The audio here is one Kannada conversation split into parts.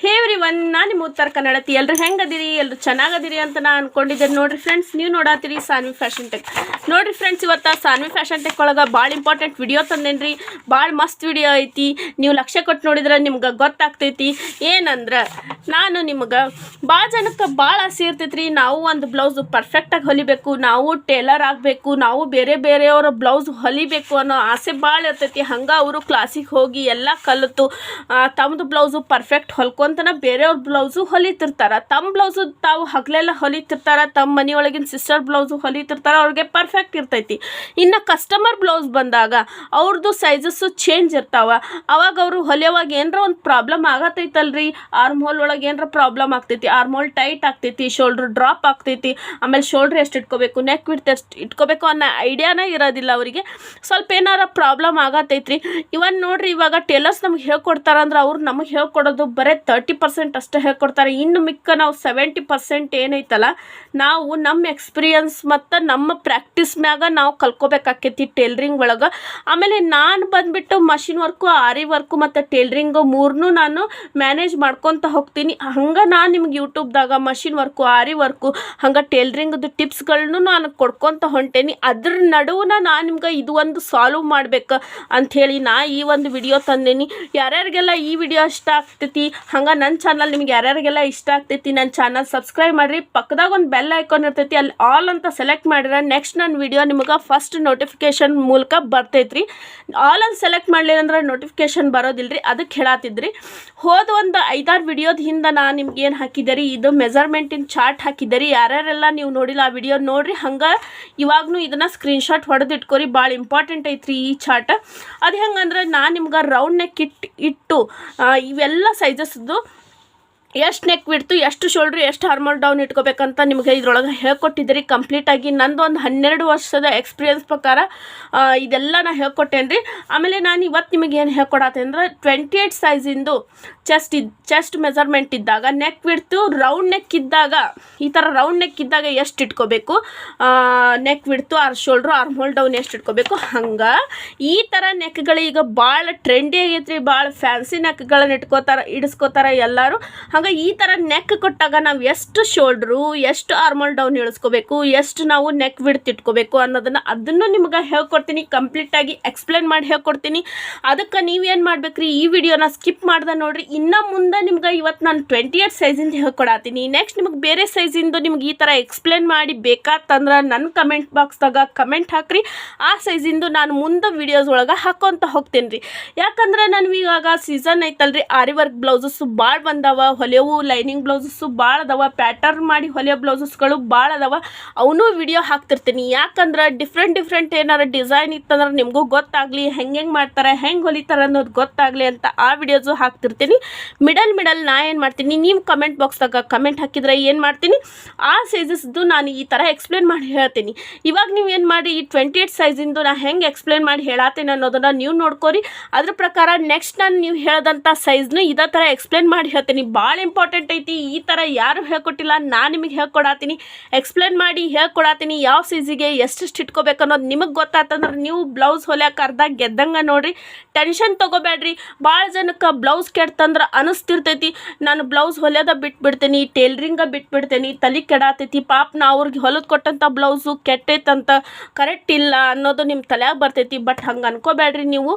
He ಎವ್ರಿ ಒನ್ ನಾನು ನಿಮ್ಮ ಉತ್ತರ ಕನ್ನಡತಿ. ಎಲ್ಲರೂ ಹೆಂಗದಿರಿ? ಎಲ್ಲರೂ ಚೆನ್ನಾಗದಿರಿ ಅಂತ ನಾನು ಅನ್ಕೊಂಡಿದ್ದೆ ನೋಡಿರಿ ಫ್ರೆಂಡ್ಸ್ ನೀವು ನೋಡತ್ತೀರಿ ಸಾನ್ವಿ ಫ್ಯಾಷನ್ ಟೆಕ್ ನೋಡಿರಿ ಫ್ರೆಂಡ್ಸ್ ಇವತ್ತು ಸಾನ್ವಿ ಫ್ಯಾಷನ್ ಟೆಕ್ ಒಳಗೆ ಭಾಳ ಇಂಪಾರ್ಟೆಂಟ್ ವಿಡಿಯೋ ತಂದೇನ್ರಿ. ಭಾಳ ಮಸ್ತ್ ವಿಡಿಯೋ ಐತಿ. ನೀವು ಲಕ್ಷ್ಯ ಕೊಟ್ಟು ನೋಡಿದ್ರೆ ನಿಮ್ಗೆ ಗೊತ್ತಾಗ್ತೈತಿ. ಏನಂದ್ರೆ, ನಾನು ನಿಮ್ಗೆ ಭಾಳ ಜನಕ್ಕೆ ಭಾಳ ಆಸೆ ಇರ್ತೈತ್ರಿ. ನಾವು ಒಂದು ಬ್ಲೌಸ್ ಪರ್ಫೆಕ್ಟಾಗಿ ಹೊಲಿಬೇಕು. ನಾವು ಟೇಲರ್ ಆಗಬೇಕು. ನಾವು ಬೇರೆ ಬೇರೆಯವರ ಬ್ಲೌಸ್ ಹೊಲಿಬೇಕು ಅನ್ನೋ ಆಸೆ ಭಾಳ ಇರ್ತೈತಿ. ಹಂಗೆ ಅವರು ಕ್ಲಾಸಿಗೆ ಹೋಗಿ ಎಲ್ಲ ಕಲಿತು ತಮ್ಮದು ಬ್ಲೌಸು ಪರ್ಫೆಕ್ಟ್ ಹೊಲ್ಕೊಂತನ ಬೇರೆಯವ್ರ ಬ್ಲೌಸು ಹೊಲಿತಿರ್ತಾರೆ. ತಮ್ಮ ಬ್ಲೌಸು ತಾವು ಹಗಲೆಲ್ಲ ಹೊಲಿತಿರ್ತಾರೆ ತಮ್ಮ ಮನೆಯೊಳಗಿನ ಸಿಸ್ಟರ್ ಬ್ಲೌಸು ಹೊಲಿತಿರ್ತಾರೆ, ಅವ್ರಿಗೆ ಪರ್ಫೆಕ್ಟ್ ಇರ್ತೈತಿ. ಇನ್ನು ಕಸ್ಟಮರ್ ಬ್ಲೌಸ್ ಬಂದಾಗ ಅವ್ರದ್ದು ಸೈಜಸ್ಸು ಚೇಂಜ್ ಇರ್ತಾವೆ. ಅವಾಗ ಅವರು ಹೊಲಿಯೋವಾಗ ಏನಾರ ಒಂದು ಪ್ರಾಬ್ಲಮ್ ಆಗತೈತಲ್ರಿ? ಆರ್ಮ್ ಹೋಲ್ ಒಳಗೆ ಏನರ ಪ್ರಾಬ್ಲಮ್ ಆಗ್ತೈತಿ? ಆರ್ಮ್ ಟೈಟ್ ಆಗ್ತೈತಿ ಶೋಲ್ಡ್ರ್ ಡ್ರಾಪ್ ಆಗ್ತೈತಿ. ಆಮೇಲೆ ಶೋಲ್ಡ್ರ್ ಎಷ್ಟು ಇಟ್ಕೋಬೇಕು ನೆಕ್ ವಿಡ್ತ್ ಎಷ್ಟು ಇಟ್ಕೋಬೇಕು ಅನ್ನೋ ಐಡಿಯಾನೇ ಇರೋದಿಲ್ಲ ಅವರಿಗೆ. ಸ್ವಲ್ಪ ಏನಾರ ಪ್ರಾಬ್ಲಮ್ ಆಗತೈತ್ರಿ. ಇವನ್ ನೋಡ್ರಿ ಇವಾಗ ಟೇಲರ್ಸ್ ನಮ್ಗೆ ಹೇಳ್ಕೊಡ್ತಾರಂದ್ರೆ ಅವ್ರು ನಮಗೆ ಹೇಳ್ಕೊಡೋದು ಬರೀ ತರ್ಟಿ ಅಷ್ಟೇ ಹೇಳ್ಕೊಡ್ತಾರೆ. ಇನ್ನು ಮಿಕ್ಕ ನಾವು ಸೆವೆಂಟಿ ಪರ್ಸೆಂಟ್ ಏನೈತಲ್ಲ, ನಾವು ನಮ್ಮ ಎಕ್ಸ್ಪೀರಿಯನ್ಸ್ ಮತ್ತು ನಮ್ಮ ಪ್ರಾಕ್ಟೀಸ್ ಮ್ಯಾಗ ನಾವು ಕಲ್ಕೋಬೇಕಾಕೈತಿ ಟೇಲ್ರಿಂಗ್ ಒಳಗೆ. ಆಮೇಲೆ ನಾನು ಬಂದುಬಿಟ್ಟು ಮಷಿನ್ ವರ್ಕು ಆರಿ ವರ್ಕು ಮತ್ತು ಟೇಲ್ರಿಂಗು ಮೂರನ್ನೂ ನಾನು ಮ್ಯಾನೇಜ್ ಮಾಡ್ಕೊತ ಹೋಗ್ತೀನಿ. ಹಂಗೆ ನಾನು ನಿಮ್ಗೆ ಯೂಟ್ಯೂಬ್ದಾಗ ಮಷಿನ್ ವರ್ಕು ಆರಿ ವರ್ಕು ಹಂಗೆ ಟೇಲ್ರಿಂಗ್ದು ಟಿಪ್ಸ್ಗಳನ್ನು ನಾನು ಕೊಡ್ಕೊತ ಹೊಂಟೇನಿ. ಅದ್ರ ನಡುವನ ನಾನು ನಿಮ್ಗೆ ಇದು ಒಂದು ಸಾಲ್ವ್ ಮಾಡ್ಬೇಕು ಅಂಥೇಳಿ ನಾ ಈ ಒಂದು ವಿಡಿಯೋ ತಂದೇನಿ. ಯಾರ್ಯಾರಿಗೆಲ್ಲ ಈ ವಿಡಿಯೋ ಇಷ್ಟ ಆಗ್ತೈತಿ, ಹಂಗೆ ನನ್ನ ಚಾನಲ್ ನಿಮ್ಗೆ ಯಾರ್ಯಾರಿಗೆಲ್ಲ ಇಷ್ಟ ಆಗ್ತೈತಿ ನನ್ನ ಚಾನಲ್ ಸಬ್ಸ್ಕ್ರೈಬ್ ಮಾಡಿರಿ. ಪಕ್ಕದಾಗ ಒಂದು ಬೆಲ್ ಐಕಾನ್ ಇರ್ತೈತಿ, ಅಲ್ಲಿ ಆಲ್ ಅಂತ ಸೆಲೆಕ್ಟ್ ಮಾಡಿದ್ರೆ ನೆಕ್ಸ್ಟ್ ನನ್ನ ವಿಡಿಯೋ ನಿಮಗೆ ಫಸ್ಟ್ ನೋಟಿಫಿಕೇಶನ್ ಮೂಲಕ ಬರ್ತೈತ್ರಿ. ಆಲ್ ಅಂತ ಸೆಲೆಕ್ಟ್ ಮಾಡಲಿಲ್ಲ ಅಂದ್ರೆ ನೋಟಿಫಿಕೇಶನ್ ಬರೋದಿಲ್ಲ ರೀ ಅದಕ್ಕೆ ಹೇಳತ್ತಿದ್ರಿ ಹೋದ ಒಂದು ಐದಾರು ವಿಡಿಯೋದ ಹಿಂದೆ ನಾನು ನಿಮ್ಗೆ ಏನು ಹಾಕಿದ್ದೆ ರೀ ಇದು ಮೆಜರ್ಮೆಂಟಿನ ಚಾರ್ಟ್ ಹಾಕಿದ್ದೆ ರೀ ಯಾರ್ಯಾರೆಲ್ಲ ನೀವು ನೋಡಿಲ್ಲ ಆ ವಿಡಿಯೋ ನೋಡಿರಿ, ಹಂಗೆ ಇವಾಗೂ ಇದನ್ನು ಸ್ಕ್ರೀನ್ಶಾಟ್ ಹೊಡೆದು ಇಟ್ಕೋರಿ ಭಾಳ ಇಂಪಾರ್ಟೆಂಟ್ ಐತ್ರಿ ಈ ಚಾರ್ಟ್ ಅದು ಹೆಂಗಂದ್ರೆ ನಾನು ನಿಮ್ಗೆ ರೌಂಡ್ ನೆಕ್ ಇಟ್ಟು ಇವೆಲ್ಲ ಸೈಜಸ್ದು ಎಷ್ಟು ನೆಕ್ ಬಿಡ್ತು ಎಷ್ಟು ಶೋಲ್ಡ್ರ್ ಎಷ್ಟು ಹಾರ್ಮಲ್ ಡೌನ್ ಇಟ್ಕೋಬೇಕಂತ ನಿಮಗೆ ಇದ್ರೊಳಗೆ ಹೇಳ್ಕೊಟ್ಟಿದ್ದೀರಿ. ಕಂಪ್ಲೀಟಾಗಿ ನಂದು ಒಂದು ಹನ್ನೆರಡು ವರ್ಷದ ಎಕ್ಸ್ಪೀರಿಯನ್ಸ್ ಪ್ರಕಾರ ಇದೆಲ್ಲ ನಾನು ಹೇಳ್ಕೊಟ್ಟೇನೆ ರೀ ಆಮೇಲೆ ನಾನು ಇವತ್ತು ನಿಮಗೆ ಏನು ಹೇಳ್ಕೊಡತ್ತೆ ಅಂದ್ರೆ ಟ್ವೆಂಟಿ ಏಯ್ಟ್ ಸೈಜಿಂದು ಚೆಸ್ಟ್ ಇದ್ ಚೆಸ್ಟ್ ಮೆಜರ್ಮೆಂಟ್ ಇದ್ದಾಗ ನೆಕ್ ಬಿಡ್ತು ರೌಂಡ್ ನೆಕ್ ಇದ್ದಾಗ, ಈ ಥರ ರೌಂಡ್ ನೆಕ್ ಇದ್ದಾಗ ಎಷ್ಟು ಇಟ್ಕೋಬೇಕು? ನೆಕ್ ಬಿಡ್ತು ಆರ್ ಶೋಲ್ಡ್ರು ಆರ್ಮೋಲ್ ಡೌನ್ ಎಷ್ಟು ಇಟ್ಕೋಬೇಕು? ಹಂಗೆ ಈ ಥರ ನೆಕ್ಗಳು ಈಗ ಭಾಳ ಟ್ರೆಂಡಿ ಆಗೈತ್ರಿ ಭಾಳ ಫ್ಯಾನ್ಸಿ ನೆಕ್ಗಳನ್ನ ಇಟ್ಕೋತಾರೆ, ಇಡಿಸ್ಕೋತಾರ ಎಲ್ಲರೂ. ಹಂಗೆ ಈ ಥರ ನೆಕ್ ಕೊಟ್ಟಾಗ ನಾವು ಎಷ್ಟು ಶೋಲ್ಡ್ರು ಎಷ್ಟು ಆರ್ಮಲ್ ಡೌನ್ ಇಳಿಸ್ಕೋಬೇಕು, ಎಷ್ಟು ನಾವು ನೆಕ್ ವಿಡ್ತಿಟ್ಕೋಬೇಕು ಅನ್ನೋದನ್ನು ಅದನ್ನು ನಿಮ್ಗೆ ಹೇಳ್ಕೊಡ್ತೀನಿ ಕಂಪ್ಲೀಟಾಗಿ ಎಕ್ಸ್ಪ್ಲೇನ್ ಮಾಡಿ ಹೇಳ್ಕೊಡ್ತೀನಿ. ಅದಕ್ಕೆ ನೀವೇನು ಮಾಡ್ಬೇಕ್ರಿ, ಈ ವಿಡಿಯೋನ ಸ್ಕಿಪ್ ಮಾಡ್ದೆ ನೋಡ್ರಿ, ಇನ್ನು ಮುಂದೆ ನಿಮ್ಗೆ ಇವತ್ತು ನಾನು ಟ್ವೆಂಟಿ ಏಟ್ ಸೈಜಿಂದ ಹೇಳ್ಕೊಡತ್ತೀನಿ ನೆಕ್ಸ್ಟ್ ನಿಮ್ಗೆ ಬೇರೆ ಸೈಜಿಂದು ನಿಮ್ಗೆ ಈ ಥರ ಎಕ್ಸ್ಪ್ಲೇನ್ ಮಾಡಿ ಬೇಕಾತಂದ್ರೆ ನನ್ನ ಕಮೆಂಟ್ ಬಾಕ್ಸ್ದಾಗ ಕಮೆಂಟ್ ಹಾಕ್ರಿ. ಆ ಸೈಜಿಂದು ನಾನು ಮುಂದೆ ವಿಡಿಯೋಸ್ ಒಳಗೆ ಹಾಕೊಂತ ಹೋಗ್ತೀನಿ ರೀ ಯಾಕಂದ್ರೆ ನಾನು ಇವಾಗ ಸೀಸನ್ ಐತಲ್ರಿ ಆರಿ ವರ್ಕ್ ಬ್ಲೌಸಸ್ಸು ಭಾಳ ಬಂದಾವ ಹೊಲಿಯವು, ಲೈನಿಂಗ್ ಬ್ಲೌಸಸ್ಸು ಭಾಳ ಅದಾವ ಪ್ಯಾಟರ್ನ್ ಮಾಡಿ ಹೊಲಿಯೋ ಬ್ಲೌಸಸ್ಗಳು ಭಾಳ ಅದಾವ. ಅವನು ವಿಡಿಯೋ ಹಾಕ್ತಿರ್ತೀನಿ. ಯಾಕಂದ್ರೆ ಡಿಫ್ರೆಂಟ್ ಡಿಫ್ರೆಂಟ್ ಏನಾರ ಡಿಸೈನ್ ಇತ್ತಂದ್ರೆ ನಿಮಗೂ ಗೊತ್ತಾಗಲಿ ಹೆಂಗೆ ಹೆಂಗೆ ಮಾಡ್ತಾರೆ, ಹೆಂಗೆ ಹೊಲಿತಾರೆ ಅನ್ನೋದು ಗೊತ್ತಾಗಲಿ ಅಂತ ಆ ವಿಡಿಯೋಸು ಹಾಕ್ತಿರ್ತೀನಿ. ಮಿಡಲ್ ಮಿಡಲ್ ನಾ ಏನು ಮಾಡ್ತೀನಿ, ನೀವು ಕಮೆಂಟ್ ಬಾಕ್ಸ್ದಾಗ ಕಮೆಂಟ್ ಹಾಕಿದ್ರೆ ಏನು ಮಾಡ್ತೀನಿ? ಆ ಸೈಜಸ್ದು ನಾನು ಈ ಥರ ಎಕ್ಸ್ಪ್ಲೇನ್ ಮಾಡಿ ಹೇಳ್ತೀನಿ. ಇವಾಗ ನೀವು ಏನು ಮಾಡಿ, ಈ ಟ್ವೆಂಟಿ ಏಯ್ಟ್ ಸೈಜಿಂದು ನಾ ಹೆಂಗೆ ಎಕ್ಸ್ಪ್ಲೇನ್ ಮಾಡಿ ಹೇಳತ್ತೇನೆ ಅನ್ನೋದನ್ನು ನೀವು ನೋಡ್ಕೋರಿ. ಅದ್ರ ಪ್ರಕಾರ ನೆಕ್ಸ್ಟ್ ನಾನು ನೀವು ಹೇಳ್ದಂಥ ಸೈಜ್ನು ಇದೇ ಥರ ಎಕ್ಸ್ಪ್ಲೇನ್ ಮಾಡಿ ಹೇಳ್ತೀನಿ. ಭಾಳ ಇಂಪಾರ್ಟೆಂಟ್ ಐತಿ, ಈ ಥರ ಯಾರು ಹೇಳ್ಕೊಟ್ಟಿಲ್ಲ, ನಾನು ನಿಮಗೆ ಹೇಳ್ಕೊಡಾತೀನಿ. ಎಕ್ಸ್ಪ್ಲೇನ್ ಮಾಡಿ ಹೇಳ್ಕೊಡತ್ತೀನಿ ಯಾವ ಸೈಜಿಗೆ ಎಷ್ಟೆಷ್ಟು ಇಟ್ಕೋಬೇಕು ಅನ್ನೋದು ನಿಮಗೆ ಗೊತ್ತಾತಂದ್ರೆ ನೀವು ಬ್ಲೌಸ್ ಹೊಲಿಯೋಕೆ ಅರ್ಧ ಗೆದ್ದಂಗೆ ನೋಡಿರಿ. ಟೆನ್ಷನ್ ತೊಗೋಬೇಡ್ರಿ. ಭಾಳ ಜನಕ್ಕೆ ಬ್ಲೌಸ್ ಕೆಡ್ತಂದ್ರೆ ಅನಿಸ್ತಿರ್ತೈತಿ. ನಾನು ಬ್ಲೌಸ್ ಹೊಲಿಯೋದ ಬಿಟ್ಬಿಡ್ತೀನಿ ಟೇಲ್ರಿಂಗ ಬಿಟ್ಬಿಡ್ತೀನಿ, ತಲೆ ಕೆಡಾತೈತಿ. ಪಾಪ ನಾ ಅವ್ರಿಗೆ ಹೊಲದು ಕೊಟ್ಟಂಥ ಬ್ಲೌಸು ಕೆಟ್ಟೈತಂತ ಕರೆಕ್ಟ್ ಇಲ್ಲ ಅನ್ನೋದು ನಿಮ್ಮ ತಲೆಯಾಗ ಬರ್ತೈತಿ. ಬಟ್ ಹಂಗೆ ಅನ್ಕೋಬೇಡ್ರಿ ನೀವು.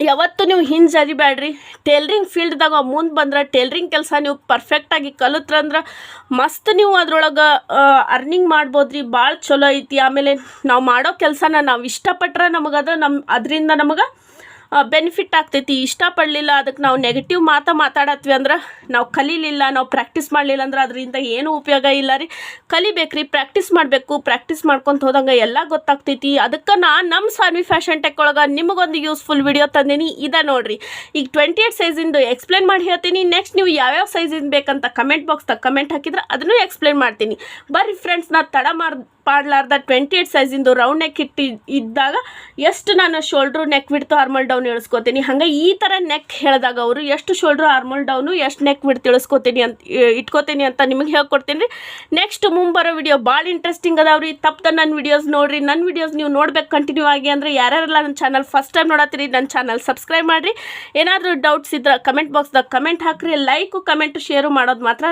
ಯಾವತ್ತು ನೀವು ಹಿಂದೆ ಜರಿಬೇಡ್ರಿ ಟೇಲ್ರಿಂಗ್ ಫೀಲ್ಡ್ದಾಗ ಮುಂದೆ ಬಂದ್ರೆ ಟೇಲ್ರಿಂಗ್ ಕೆಲಸ ನೀವು ಪರ್ಫೆಕ್ಟಾಗಿ ಕಲಿತ್ರಂದ್ರೆ ಮಸ್ತ್ ನೀವು ಅದ್ರೊಳಗೆ ಅರ್ನಿಂಗ್ ಮಾಡ್ಬೋದು ರೀ ಭಾಳ ಚಲೋ ಐತಿ. ಆಮೇಲೆ ನಾವು ಮಾಡೋ ಕೆಲಸನ ನಾವು ಇಷ್ಟಪಟ್ರೆ ನಮಗದು ನಮ್ಮ ಅದರಿಂದ ನಮಗೆ ಬೆನಿಫಿಟ್ ಆಗ್ತೈತಿ, ಇಷ್ಟಪಡಲಿಲ್ಲ ಅದಕ್ಕೆ ನಾವು ನೆಗೆಟಿವ್ ಮಾತಾ ಮಾತಾಡತ್ವಿ ಅಂದ್ರೆ ನಾವು ಕಲೀಲಿಲ್ಲ, ನಾವು ಪ್ರಾಕ್ಟೀಸ್ ಮಾಡಲಿಲ್ಲ ಅಂದ್ರೆ ಅದರಿಂದ ಏನೂ ಉಪಯೋಗ ಇಲ್ಲ ರೀ. ಕಲಿಬೇಕ್ರಿ ಪ್ರಾಕ್ಟೀಸ್ ಮಾಡಬೇಕು ಪ್ರಾಕ್ಟೀಸ್ ಮಾಡ್ಕೊತ ಹೋದಂಗೆ ಎಲ್ಲ ಗೊತ್ತಾಗ್ತೈತಿ. ಅದಕ್ಕೆ ನಾನು ನಮ್ಮ ಸಾನ್ವಿ ಫ್ಯಾಷನ್ ಟೆಕ್ ಒಳಗೆ ನಿಮಗೊಂದು ಯೂಸ್ಫುಲ್ ವಿಡಿಯೋ ತಂದೀನಿ, ಇದ ನೋಡ್ರಿ. ಈಗ ಟ್ವೆಂಟಿ ಏಟ್ ಸೈಜಿಂದು ಎಕ್ಸ್ಪ್ಲೇನ್ ಮಾಡಿ ಹೇಳ್ತೀನಿ. ನೆಕ್ಸ್ಟ್ ನೀವು ಯಾವ್ಯಾವ ಸೈಜಿಂದ ಬೇಕಂತ ಕಮೆಂಟ್ ಬಾಕ್ಸ್ದಾಗ ಕಮೆಂಟ್ ಹಾಕಿದ್ರೆ ಅದನ್ನು ಎಕ್ಸ್ಪ್ಲೇನ್ ಮಾಡ್ತೀನಿ. ಬರ್ರಿ ಫ್ರೆಂಡ್ಸ್ ನಾ ತಡ ಮಾಡ್ ಪಾಡ್ಲಾರ್ದ ಟ್ವೆಂಟಿ ಏಟ್ ಸೈಜಿಂದು ರೌಂಡ್ ನೆಕ್ ಇಟ್ಟು ಇದ್ದಾಗ ಎಷ್ಟು ನಾನು ಶೋಲ್ಡ್ರು ನೆಕ್ ಬಿಡ್ತು ಆರ್ಮಲ್ ಡೌನ್ ಇಳಿಸ್ಕೋತೀನಿ. ಹಂಗೆ ಈ ಥರ ನೆಕ್ ಹೇಳಿದಾಗ ಅವರು ಎಷ್ಟು ಶೋಲ್ಡ್ರು ಆರ್ಮಲ್ ಡೌನು ಎಷ್ಟು ನೆಕ್ ಬಿಡ್ತು ತಿಳಿಸ್ಕೋತೀನಿ ಅಂತ ಇಟ್ಕೋತೀನಿ ಅಂತ ನಿಮಗೆ ಹೇಳ್ಕೊಡ್ತೀನಿ ರೀ. ನೆಕ್ಸ್ಟ್ ಮುಂಬರೋ ವಿಡಿಯೋ ಭಾಳ ಇಂಟ್ರೆಸ್ಟಿಂಗ್ ಅದಾವ್ರಿ ತಪ್ಪದ ನನ್ನ ವಿಡಿಯೋಸ್ ನೋಡಿರಿ. ನನ್ನ ವಿಡಿಯೋಸ್ ನೀವು ನೋಡ್ಬೇಕು ಕಂಟಿನ್ಯೂ ಆಗಿ ಅಂದರೆ ಯಾರ್ಯಾರೆಲ್ಲ ನನ್ನ ಚಾನಲ್ ಫಸ್ಟ್ ಟೈಮ್ ನೋಡತ್ತೀರಿ ನನ್ನ ಚಾನಲ್ ಸಬ್ಸ್ಕ್ರೈಬ್ ಮಾಡಿರಿ. ಏನಾದರೂ ಡೌಟ್ಸ್ ಇದ್ರೆ ಕಮೆಂಟ್ ಬಾಕ್ಸ್ದಾಗ ಕಮೆಂಟ್ ಹಾಕ್ರಿ. ಲೈಕು ಕಮೆಂಟು ಶೇರು ಮಾಡೋದು ಮಾತ್ರ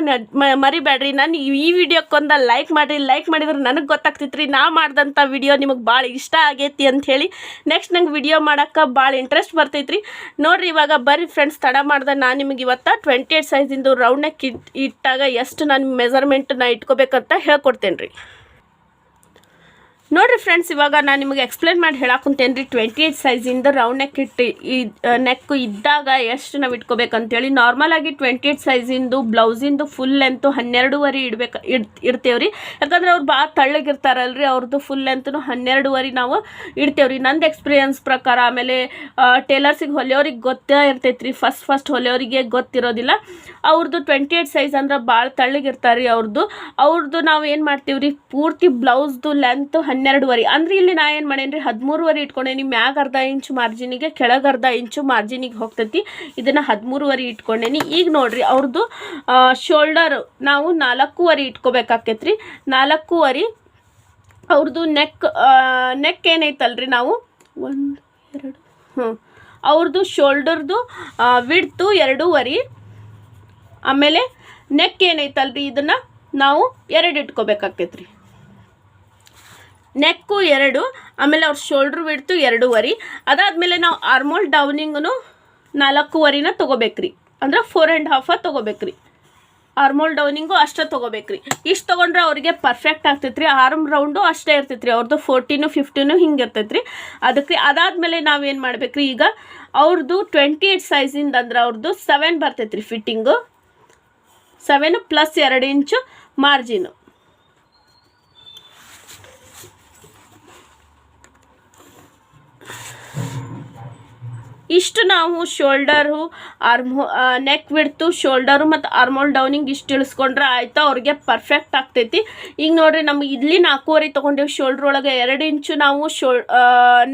ಮರಿಬೇಡ್ರಿ ನಾನು ಈ ವಿಡಿಯೋಕ್ಕೊಂದು ಲೈಕ್ ಮಾಡಿರಿ. ಲೈಕ್ ಮಾಡಿದ್ರೆ ನನಗೆ ಗೊತ್ತಾಗ್ತೈತೆ ರೀ ನಾ ಮಾಡ್ದಂಥ ವಿಡಿಯೋ ನಿಮಗೆ ಭಾಳ ಇಷ್ಟ ಆಗೈತಿ ಅಂಥೇಳಿ ನೆಕ್ಸ್ಟ್ ನಂಗೆ ವಿಡಿಯೋ ಮಾಡೋಕ್ಕೆ ಭಾಳ ಇಂಟ್ರೆಸ್ಟ್ ಬರ್ತೈತ್ರಿ. ನೋಡ್ರಿ ಇವಾಗ ಬರ್ರಿ ಫ್ರೆಂಡ್ಸ್ ತಡ ಮಾಡ್ದೆ ನಾನು ನಿಮಗೆ ಇವತ್ತು ಟ್ವೆಂಟಿ ಏಯ್ಟ್ ಸೈಜಿಂದು ರೌಂಡ್ ನೆಕ್ ಇಟ್ಟಾಗ ಎಷ್ಟು ನಾನು ಮೆಸರ್ಮೆಂಟ್ನ ಇಟ್ಕೋಬೇಕಂತ ಹೇಳ್ಕೊಡ್ತೇನೆ ರೀ ನೋಡ್ರಿ ಫ್ರೆಂಡ್ಸ್ ಇವಾಗ ನಾನು ನಿಮಗೆ ಎಕ್ಸ್ಪ್ಲೇನ್ ಮಾಡಿ ಹೇಳಾಕುಂತೇನೆ ರೀ ಟ್ವೆಂಟಿ ಏಯ್ಟ್ ಸೈಜಿಂದ ರೌಂಡ್ ನೆಕ್ ಇಟ್ಟು ನೆಕ್ ಇದ್ದಾಗ ಎಷ್ಟು ನಾವು ಇಟ್ಕೋಬೇಕಂತೇಳಿ ನಾರ್ಮಲಾಗಿ ಟ್ವೆಂಟಿ ಏಯ್ಟ್ ಸೈಜಿಂದು ಬ್ಲೌಸಿಂದು ಫುಲ್ ಲೆಂತು ಹನ್ನೆರಡೂವರೆ ಇಡ್ಬೇಕು, ಇಡ್ ಇಡ್ತೇವೆ ರೀ ಯಾಕಂದ್ರೆ ಅವ್ರು ಭಾಳ ತಳ್ಳಗಿರ್ತಾರಲ್ರಿ ಅವ್ರದ್ದು ಫುಲ್ ಲೆಂತ್ನು ಹನ್ನೆರಡುವರೆ ನಾವು ಇಡ್ತೇವೆ ರೀ ನಂದು ಎಕ್ಸ್ಪೀರಿಯನ್ಸ್ ಪ್ರಕಾರ ಆಮೇಲೆ ಟೇಲರ್ಸಿಗೆ ಹೊಲಿಯೋರಿಗೆ ಗೊತ್ತೇ ಇರ್ತೈತೆ ರೀ ಫಸ್ಟ್ ಫಸ್ಟ್ ಹೊಲಿಯೋರಿಗೆ ಗೊತ್ತಿರೋದಿಲ್ಲ. ಅವ್ರದ್ದು ಟ್ವೆಂಟಿ ಏಯ್ಟ್ ಸೈಜ್ ಅಂದ್ರೆ ಭಾಳ ತಳ್ಳಗಿರ್ತಾರೆ ರೀ ಅವ್ರದ್ದು ಅವ್ರದ್ದು ನಾವು ಏನು ಮಾಡ್ತೀವಿ ರೀ ಪೂರ್ತಿ ಬ್ಲೌಸ್ದು ಲೆಂತ್ ಹನ್ನೆರಡುವರೆ. ಅಂದ್ರೆ ಇಲ್ಲಿ ನಾ ಏನು ಮಾಡೇನಿ ರೀ ಹದಿಮೂರುವರೆ ಇಟ್ಕೊಂಡೇನಿ ಮ್ಯಾಗ ಅರ್ಧ ಇಂಚು ಮಾರ್ಜಿನಿಗೆ, ಕೆಳಗೆ ಅರ್ಧ ಇಂಚು ಮಾರ್ಜಿನಿಗೆ ಹೋಗ್ತೈತಿ. ಇದನ್ನು ಹದಿಮೂರುವರೆ ಇಟ್ಕೊಂಡೇನಿ. ಈಗ ನೋಡ್ರಿ ಅವ್ರದ್ದು ಶೋಲ್ಡರ್ ನಾವು ನಾಲ್ಕೂವರೆ ಇಟ್ಕೋಬೇಕಾಕೈತ್ರಿ. ನಾಲ್ಕೂವರೆ ಅವ್ರದ್ದು ನೆಕ್ ನೆಕ್ ಏನೈತಲ್ರಿ ನಾವು? ಒಂದು, ಎರಡು ಹ್ಞೂ ಅವ್ರದ್ದು ಶೋಲ್ಡರ್ದು ವಿಡ್ತು ಎರಡೂವರೆ. ಆಮೇಲೆ ನೆಕ್ ಏನೈತಲ್ರಿ ಇದನ್ನು? ನಾವು ಎರಡು ಇಟ್ಕೋಬೇಕಾಕೈತೆ ರೀ ನೆಕ್ಕು ಎರಡು, ಆಮೇಲೆ ಅವ್ರ ಶೋಲ್ಡ್ರ್ ಬಿಡ್ತು ಎರಡೂವರೆ. ಅದಾದಮೇಲೆ ನಾವು ಆರ್ಮೋಲ್ ಡೌನಿಂಗು ನಾಲ್ಕೂವರೆನ ತೊಗೋಬೇಕ್ರಿ. ಅಂದ್ರೆ ಫೋರ್ ಆ್ಯಂಡ್ ಹಾಫ ತೊಗೋಬೇಕ್ರಿ. ಆರ್ಮೋಲ್ ಡೌನಿಂಗು ಅಷ್ಟೇ ತೊಗೋಬೇಕ್ರಿ. ಇಷ್ಟು ತೊಗೊಂಡ್ರೆ ಅವ್ರಿಗೆ ಪರ್ಫೆಕ್ಟ್ ಆಗ್ತೈತೆ ರೀ ಆರ್ಮ್ ರೌಂಡು ಅಷ್ಟೇ ಇರ್ತೈತೆ ರೀ ಅವ್ರದ್ದು ಫೋರ್ಟೀನು ಫಿಫ್ಟೀನು ಹಿಂಗೆ ಇರ್ತೈತೆ ರೀ ಅದಕ್ಕೆ ಅದಾದಮೇಲೆ ನಾವೇನು ಮಾಡಬೇಕ್ರಿ ಈಗ ಅವ್ರದ್ದು ಟ್ವೆಂಟಿ ಏಯ್ಟ್ ಸೈಜಿಂದ ಅಂದ್ರೆ ಅವ್ರದ್ದು ಸೆವೆನ್ ಬರ್ತೈತೆ ರೀ ಫಿಟ್ಟಿಂಗು ಸೆವೆನ್ ಪ್ಲಸ್ ಎರಡು ಇಂಚು ಮಾರ್ಜಿನು ಇಷ್ಟು ನಾವು ಶೋಲ್ಡರು ಆರ್ಮ್ ನೆಕ್ ಬಿಡ್ತು ಶೋಲ್ಡರು ಮತ್ತು ಆರ್ಮೋಲ್ ಡೌನಿಂಗ್ ಇಷ್ಟು ಇಳಿಸ್ಕೊಂಡ್ರೆ ಆಯಿತಾ, ಅವ್ರಿಗೆ ಪರ್ಫೆಕ್ಟ್ ಆಗ್ತೈತಿ. ಈಗ ನೋಡ್ರಿ ನಮ್ಗೆ ಇಲ್ಲಿ ನಾಲ್ಕೂವರೆ ತೊಗೊಂಡೇವಿ ಶೋಲ್ಡ್ರ್ ಒಳಗೆ ಎರಡು ಇಂಚು ನಾವು ಶೋಲ್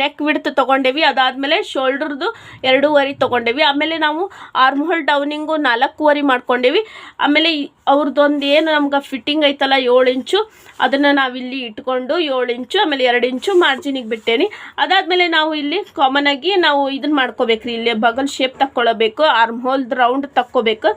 ನೆಕ್ ಬಿಡ್ತು ತೊಗೊಂಡೇವಿ. ಅದಾದಮೇಲೆ ಶೋಲ್ಡ್ರದ್ದು ಎರಡೂವರೆ ತೊಗೊಂಡೇವಿ. ಆಮೇಲೆ ನಾವು ಆರ್ಮೋಲ್ ಡೌನಿಂಗು ನಾಲ್ಕೂವರೆ ಮಾಡ್ಕೊಂಡೇವಿ. ಆಮೇಲೆ ಅವ್ರದ್ದೊಂದು ಏನು ನಮ್ಗೆ ಫಿಟ್ಟಿಂಗ್ ಐತಲ್ಲ ಏಳು ಇಂಚು ಅದನ್ನು ನಾವಿಲ್ಲಿ ಇಟ್ಕೊಂಡು ಏಳು ಇಂಚು ಆಮೇಲೆ ಎರಡು ಇಂಚು ಮಾರ್ಜಿನಿಗೆ ಬಿಟ್ಟೇನಿ. ಅದಾದಮೇಲೆ ನಾವು ಇಲ್ಲಿ ಕಾಮನ್ ಆಗಿ ನಾವು ಇದನ್ನ ಮಾಡ್ಕೋಬೇಕ್ರಿ ಇಲ್ಲಿ ಬಗಲ್ ಶೇಪ್ ತಕ್ಕೊಳ್ಬೇಕು ಆರ್ಮ್ ಹೋಲ್ ರೌಂಡ್ ತಕ್ಕೋಬೇಕು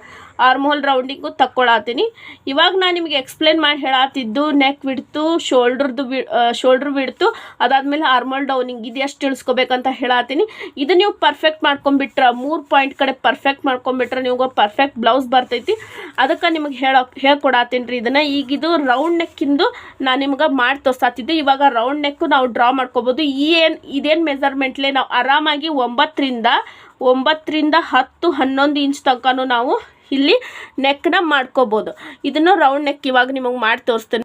ಆರ್ಮ್ ಹೋಲ್ ರೌಂಡಿಂಗು ತಕ್ಕೊಳತ್ತೀನಿ ಇವಾಗ ನಾನು ನಿಮಗೆ ಎಕ್ಸ್ಪ್ಲೇನ್ ಮಾಡಿ ಹೇಳತ್ತಿದ್ದು ನೆಕ್ ಬಿಡ್ತು ಶೋಲ್ಡ್ರದ್ದು ಬಿ ಶೋಲ್ಡ್ರ್ ಬಿಡ್ತು ಅದಾದಮೇಲೆ ಆರ್ಮಲ್ ಡೌನಿಂಗ್ ಇದು ಎಷ್ಟು ತಿಳಿಸ್ಕೋಬೇಕಂತ ಹೇಳತ್ತೀನಿ ಇದು ನೀವು ಪರ್ಫೆಕ್ಟ್ ಮಾಡ್ಕೊಂಬಿಟ್ರೆ ಮೂರು ಪಾಯಿಂಟ್ ಕಡೆ ಪರ್ಫೆಕ್ಟ್ ಮಾಡ್ಕೊಂಬಿಟ್ರೆ ನೀವು ಪರ್ಫೆಕ್ಟ್ ಬ್ಲೌಸ್ ಬರ್ತೈತಿ. ಅದಕ್ಕೆ ನಿಮಗೆ ಹೇಳೋ ಹೇಳ್ಕೊಡತ್ತೀನಿ ರೀ ಇದನ್ನು ಈಗಿದು ರೌಂಡ್ ನೆಕ್ಕಿಂದು ನಾನು ನಿಮ್ಗೆ ಮಾಡಿ ತೋರ್ಸಾತಿದ್ದೆ. ಇವಾಗ ರೌಂಡ್ ನೆಕ್ಕು ನಾವು ಡ್ರಾ ಮಾಡ್ಕೋಬೋದು. ಈ ಏನು ಇದೇನು ಮೆಜರ್ಮೆಂಟ್ಲೆ ನಾವು ಆರಾಮಾಗಿ ಒಂಬತ್ತರಿಂದ ಒಂಬತ್ತರಿಂದ ಹತ್ತು ಹನ್ನೊಂದು ಇಂಚ್ ತನಕನೂ ನಾವು ಇಲ್ಲಿ ನೆಕ್ನ ಮಾಡ್ಕೋಬೋದು. ಇದನ್ನು ರೌಂಡ್ ನೆಕ್ ಇವಾಗ ನಿಮಗೆ ಮಾಡಿ ತೋರಿಸ್ತೇನೆ.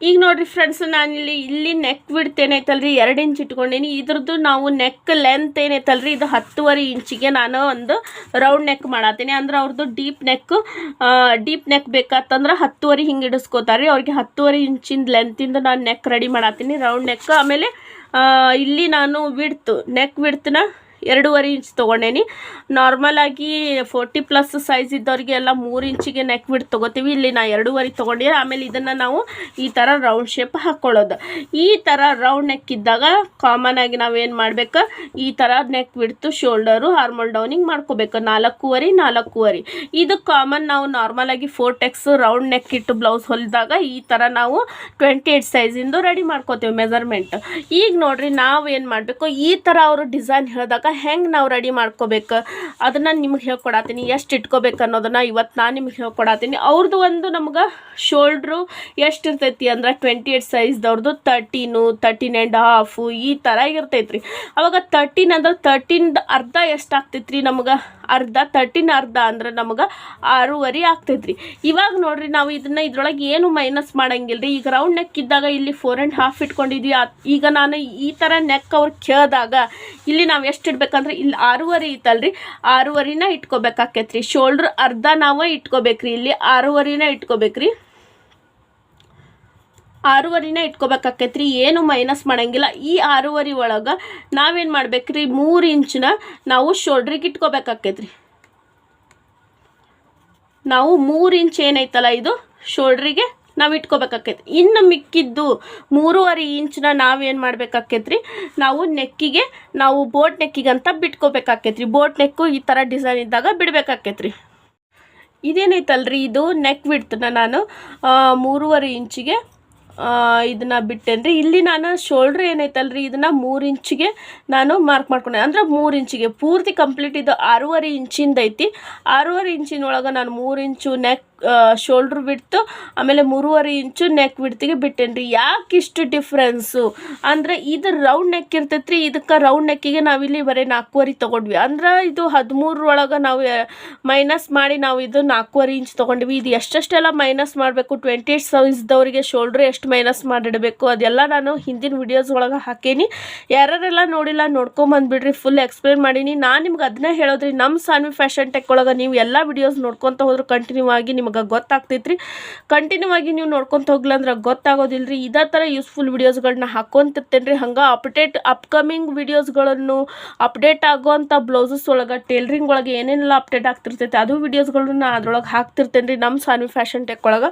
ಈಗ ನೋಡಿರಿ ಫ್ರೆಂಡ್ಸ್ ನಾನಿಲ್ಲಿ ಇಲ್ಲಿ ನೆಕ್ ಬಿಡ್ತೇನೆ ಏನೈತಲ್ರಿ? ಎರಡು ಇಂಚ್ ಇಟ್ಕೊಂಡೀನಿ. ಇದ್ರದ್ದು ನಾವು ನೆಕ್ ಲೆಂತ್ ಏನೈತಲ್ರಿ? ಇದು ಹತ್ತುವರೆ ಇಂಚಿಗೆ ನಾನು ಒಂದು ರೌಂಡ್ ನೆಕ್ ಮಾಡತ್ತೀನಿ ಅಂದ್ರೆ ಅವ್ರದ್ದು ಡೀಪ್ ನೆಕ್ ಡೀಪ್ ನೆಕ್ ಬೇಕಾತಂದ್ರೆ ಹತ್ತುವರೆ ಹಿಂಗೆ ಇಡಿಸ್ಕೋತಾರೆ ಅವ್ರಿಗೆ ಹತ್ತುವರೆ ಇಂಚಿಂದ ಲೆಂತಿಂದ ನಾನು ನೆಕ್ ರೆಡಿ ಮಾಡತ್ತೀನಿ ರೌಂಡ್ ನೆಕ್ ಆಮೇಲೆ ಇಲ್ಲಿ ನಾನು ವಿಡ್ತು ನೆಕ್ ವಿಡ್ತನ್ನ ಎರಡೂವರೆ ಇಂಚ್ ತೊಗೊಂಡೇನಿ. ನಾರ್ಮಲಾಗಿ ಫೋರ್ಟಿ ಪ್ಲಸ್ ಸೈಜ್ ಇದ್ದವ್ರಿಗೆ ಎಲ್ಲ ಮೂರು ಇಂಚಿಗೆ ನೆಕ್ ಬಿಟ್ಟು ತೊಗೋತೀವಿ. ಇಲ್ಲಿ ನಾ ಎರಡೂವರೆ ತೊಗೊಂಡೆ ಆಮೇಲೆ ಇದನ್ನು ನಾವು ಈ ಥರ ರೌಂಡ್ ಶೇಪ್ ಹಾಕ್ಕೊಳ್ಳೋದು ಈ ಥರ ರೌಂಡ್ ನೆಕ್ ಇದ್ದಾಗ ಕಾಮನ್ ಆಗಿ ನಾವೇನು ಮಾಡಬೇಕು? ಈ ಥರ ನೆಕ್ ಬಿಡ್ತು ಶೋಲ್ಡರು ಹಾರ್ಮೋಲ್ ಡೌನಿಂಗ್ ಮಾಡ್ಕೋಬೇಕು. ನಾಲ್ಕೂವರೆ ನಾಲ್ಕೂವರೆ. ಇದು ಕಾಮನ್ ನಾವು ನಾರ್ಮಲಾಗಿ ಫೋರ್ ಟೆಕ್ಸ್ ರೌಂಡ್ ನೆಕ್ ಇಟ್ಟು ಬ್ಲೌಸ್ ಹೊಲಿದಾಗ ಈ ಥರ ನಾವು ಟ್ವೆಂಟಿ ಏಯ್ಟ್ ಸೈಜಿಂದು ರೆಡಿ ಮಾಡ್ಕೋತೀವಿ ಮೆಜರ್ಮೆಂಟ್ ಈಗ ನೋಡ್ರಿ ನಾವು ಏನು ಮಾಡಬೇಕು? ಈ ಥರ ಅವರು ಡಿಸೈನ್ ಹೇಳಿದಾಗ ಹೆಂಗೆ ನಾವು ರೆಡಿ ಮಾಡ್ಕೋಬೇಕು? ಅದನ್ನು ನಿಮ್ಗೆ ಹೇಳ್ಕೊಡತ್ತೀನಿ ಎಷ್ಟು ಇಟ್ಕೋಬೇಕು ಅನ್ನೋದನ್ನು ಇವತ್ತು ನಾನು ನಿಮ್ಗೆ ಹೇಳ್ಕೊಡತ್ತೀನಿ ಅವ್ರದ್ದು ಒಂದು ನಮ್ಗೆ ಶೋಲ್ಡ್ರು ಎಷ್ಟು ಇರ್ತೈತಿ ಅಂದ್ರೆ ಟ್ವೆಂಟಿ ಏಯ್ಟ್ ಸೈಜ್ದವ್ರದ್ದು ತರ್ಟೀನು ತರ್ಟೀನ್ ಆ್ಯಂಡ್ ಹಾಫು ಈ ಥರ ಇರ್ತೈತೆ ರೀ ಅವಾಗ ತರ್ಟೀನ್ ಅಂದ್ರೆ ತರ್ಟೀನ್ದು ಅರ್ಧ ಎಷ್ಟು ಆಗ್ತೈತೆ ರೀ ನಮ್ಗೆ? ಅರ್ಧ ತರ್ಟೀನ್ ಅರ್ಧ ಅಂದ್ರೆ ನಮ್ಗೆ ಆರೂವರೆ ಆಗ್ತೈತ್ರಿ. ಇವಾಗ ನೋಡ್ರಿ ನಾವು ಇದನ್ನ ಇದ್ರೊಳಗೆ ಏನು ಮೈನಸ್ ಮಾಡಂಗಿಲ್ಲ ರೀ ಈಗ ರೌಂಡ್ ನೆಕ್ ಇದ್ದಾಗ ಇಲ್ಲಿ ಫೋರ್ ಆ್ಯಂಡ್ ಹಾಫ್ ಇಟ್ಕೊಂಡಿದ್ವಿ ಈಗ ನಾನು ಈ ಥರ ನೆಕ್ ಅವ್ರು ಕೇಳಿದಾಗ ಇಲ್ಲಿ ನಾವು ಎಷ್ಟು ಇಡ್ಬೇಕಂದ್ರೆ ಇಲ್ಲಿ ಆರೂವರೆ ಇತ್ತಲ್ರಿ ಆರೂವರೆನ ಇಟ್ಕೋಬೇಕಾಕೈತ್ರಿ. ಶೋಲ್ಡ್ರ್ ಅರ್ಧ ನಾವು ಇಟ್ಕೋಬೇಕ್ರಿ. ಇಲ್ಲಿ ಆರೂವರೆನ ಇಟ್ಕೋಬೇಕ್ರಿ. ಆರೂವರೆನ ಇಟ್ಕೋಬೇಕಾಕೈತ್ರಿ. ಏನು ಮೈನಸ್ ಮಾಡಂಗಿಲ್ಲ. ಈ ಆರೂವರೆ ಒಳಗೆ ನಾವೇನು ಮಾಡ್ಬೇಕ್ರಿ? ಮೂರು ಇಂಚನ್ನ ನಾವು ಶೋಲ್ಡ್ರಿಗೆ ಇಟ್ಕೋಬೇಕಾಕೈತ್ರಿ. ನಾವು ಮೂರು ಇಂಚ್ ಏನೈತಲ್ಲ ಇದು? ಶೋಲ್ಡ್ರಿಗೆ ನಾವು ಇಟ್ಕೋಬೇಕಾಕೈತಿ ಇನ್ನು ಮಿಕ್ಕಿದ್ದು ಮೂರುವರೆ ಇಂಚನ್ನ ನಾವೇನು ಮಾಡಬೇಕಾಕೈತ್ರಿ? ನಾವು ನೆಕ್ಕಿಗೆ ನಾವು ಬೋಟ್ ನೆಕ್ಕಿಗೆ ಅಂತ ಬಿಟ್ಕೋಬೇಕಾಕೈತ್ರಿ. ಬೋಟ್ ನೆಕ್ಕು ಈ ಥರ ಡಿಸೈನ್ ಇದ್ದಾಗ ಬಿಡಬೇಕಾಕೈತ್ರಿ. ಇದೇನೈತಲ್ರಿ? ಇದು ನೆಕ್ ಬಿಡ್ತನ ನಾನು ಮೂರುವರೆ ಇಂಚಿಗೆ ಇದನ್ನು ಬಿಟ್ಟೇನ್ರಿ. ಇಲ್ಲಿ ನಾನು ಶೋಲ್ಡ್ರ್ ಏನೈತಲ್ರಿ? ಇದನ್ನು ಮೂರು ಇಂಚಿಗೆ ನಾನು ಮಾರ್ಕ್ ಮಾಡ್ಕೊಂಡೆ. ಅಂದ್ರೆ ಮೂರು ಇಂಚಿಗೆ. ಪೂರ್ತಿ ಕಂಪ್ಲೀಟ್ ಇದು ಆರೂವರೆ ಇಂಚಿಂದ ಐತಿ ಆರೂವರೆ ಇಂಚಿನೊಳಗೆ ನಾನು ಮೂರು ಇಂಚು ನೆಕ್ ಶೋಲ್ಡ್ರ್ ಬಿಡ್ತು ಆಮೇಲೆ ಮೂರುವರೆ ಇಂಚು ನೆಕ್ ಬಿಡ್ತಿಗೆ ಬಿಟ್ಟೇನ್ರಿ. ಯಾಕೆ ಇಷ್ಟು ಡಿಫ್ರೆನ್ಸು ಅಂದರೆ ಇದು ರೌಂಡ್ ನೆಕ್ ಇರ್ತೈತ್ರಿ, ಇದಕ್ಕೆ ರೌಂಡ್ ನೆಕ್ಕಿಗೆ ನಾವಿಲ್ಲಿ ಬರೀ ನಾಲ್ಕೂವರೆ ತೊಗೊಂಡ್ವಿ. ಅಂದ್ರೆ ಇದು ಹದಿಮೂರೊಳಗೆ ನಾವು ಮೈನಸ್ ಮಾಡಿ ನಾವು ಇದು ನಾಲ್ಕೂವರೆ ಇಂಚ್ ತೊಗೊಂಡ್ವಿ. ಇದು ಎಷ್ಟೆಷ್ಟೆಲ್ಲ ಮೈನಸ್ ಮಾಡಬೇಕು? ಟ್ವೆಂಟಿ ಏಟ್ ಸೈಜ್ದವರಿಗೆ ಶೋಲ್ಡ್ರ್ ಎಷ್ಟು ಮೈನಸ್ ಮಾಡಿಡಬೇಕು? ಅದೆಲ್ಲ ನಾನು ಹಿಂದಿನ ವಿಡಿಯೋಸ್ ಒಳಗೆ ಹಾಕೀನಿ. ಯಾರೆಲ್ಲ ನೋಡಿಲ್ಲ ನೋಡ್ಕೊಂಬಂದ್ಬಿಡ್ರಿ ಫುಲ್ ಎಕ್ಸ್ಪ್ಲೇನ್ ಮಾಡೀನಿ. ನಾನು ನಿಮ್ಗೆ ಅದನ್ನೇ ಹೇಳೋದ್ರಿ ನಮ್ಮ ಸಾನ್ವಿ ಫ್ಯಾಷನ್ ಟೆಕ್ ಒಳಗೆ ನೀವು ಎಲ್ಲ ವಿಡಿಯೋಸ್ ನೋಡ್ಕೊತ ಹೋದ್ರೆ ಕಂಟಿನ್ಯೂ ಆಗಿ ನಿಮ್ಗೆ ಗೊತ್ತಾಗ್ತೈತ್ರಿ. ಕಂಟಿನ್ಯೂ ಆಗಿ ನೀವು ನೋಡ್ಕೊತ ಹೋಗ್ಲ ಅಂದ್ರೆ ಗೊತ್ತಾಗೋದಿಲ್ಲ ರೀ ಇದೇ ಥರ ಯೂಸ್ಫುಲ್ ವಿಡಿಯೋಸ್ಗಳನ್ನ ಹಾಕ್ಕೊಂತಿರ್ತೇನೆ ರೀ ಹಂಗೆ ಅಪ್ಡೇಟ್ ಅಪ್ಕಮಿಂಗ್ ವಿಡಿಯೋಸ್ಗಳನ್ನು ಅಪ್ಡೇಟ್ ಆಗೋವಂಥ ಬ್ಲೌಸಸ್ ಒಳಗೆ ಟೇಲ್ರಿಂಗ್ ಒಳಗೆ ಏನೇನೆಲ್ಲ ಅಪ್ಡೇಟ್ ಆಗ್ತಿರ್ತೈತೆ, ಅದು ವಿಡಿಯೋಸ್ಗಳನ್ನ ಅದ್ರೊಳಗೆ ಹಾಕ್ತಿರ್ತೇನೆ ರೀ ನಮ್ಮ ಸಾನ್ವಿ ಫ್ಯಾಷನ್ ಟೆಕ್ ಒಳಗೆ